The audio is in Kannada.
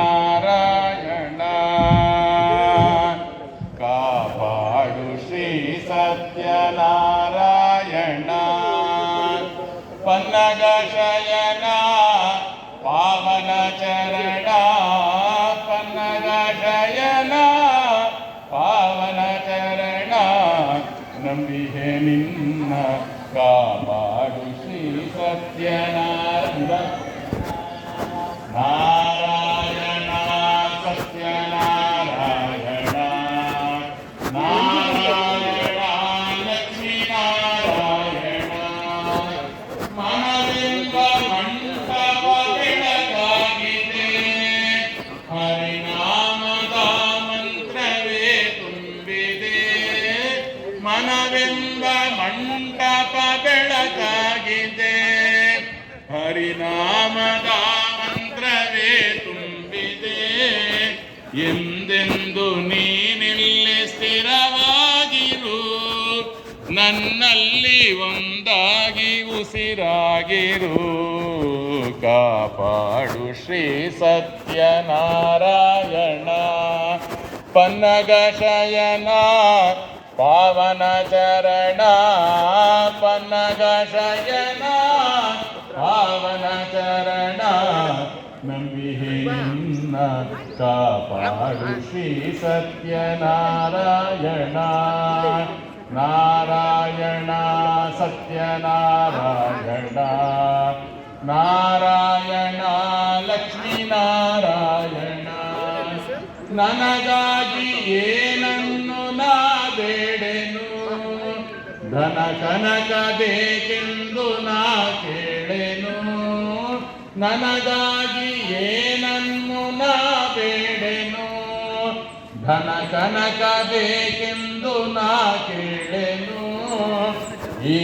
ಸತ್ಯನಾರಾಯಣ ಕಾಪಾಡು ಶ್ರೀ ಸತ್ಯನಾರಾಯಣ ಪನ್ನಗ ಶಯನ ಪಾವನ ಚರಣ ಪನ್ನಗ ಶಯನ ಪಾವನ ಚರಣ ನಂಬಿಹೆ ನಿನ್ನ ಕಾಪಾಡು ಶ್ರೀ ಸತ್ಯನಾರಾಯಣ ಹರಿನಾಮದ ಮಂತ್ರವೇ ತುಂಬಿದೆ. ಎಂದೆಂದು ನೀನಿಲ್ಲಿ ಸ್ಥಿರವಾಗಿರು? ನನ್ನಲ್ಲಿ ಒಂದಾಗಿ ಉಸಿರಾಗಿರು. ಕಾಪಾಡು ಶ್ರೀ ಸತ್ಯನಾರಾಯಣ. ಪನ್ನಗಶಯನ ಪಾವನ ಚರಣ, ಪನ್ನಗ ನಂಬಿಹೆ ನಿನ್ನ ಕಾಪಾಡು ಶ್ರೀ ಸತ್ಯನಾರಾಯಣ ನಾರಾಯಣ. ಸತ್ಯನಾರಾಯಣ ನಾರಾಯಣ. ಲಕ್ಷ್ಮೀನಾರಾಯಣ ನನಗಾಗಿ ಏನನ್ನು ನಾ ಬೇಡೆನು? ಧನ ಕನಕ ಬೇಕೆಂದು ನಾ ನನಗಾಗಿ ಏನನ್ನು ನಾ ಬೇಡೆನು ಧನ ಕನಕ ಬೇಕೆಂದು ನಾ ಕೇಳೆನು? ಈ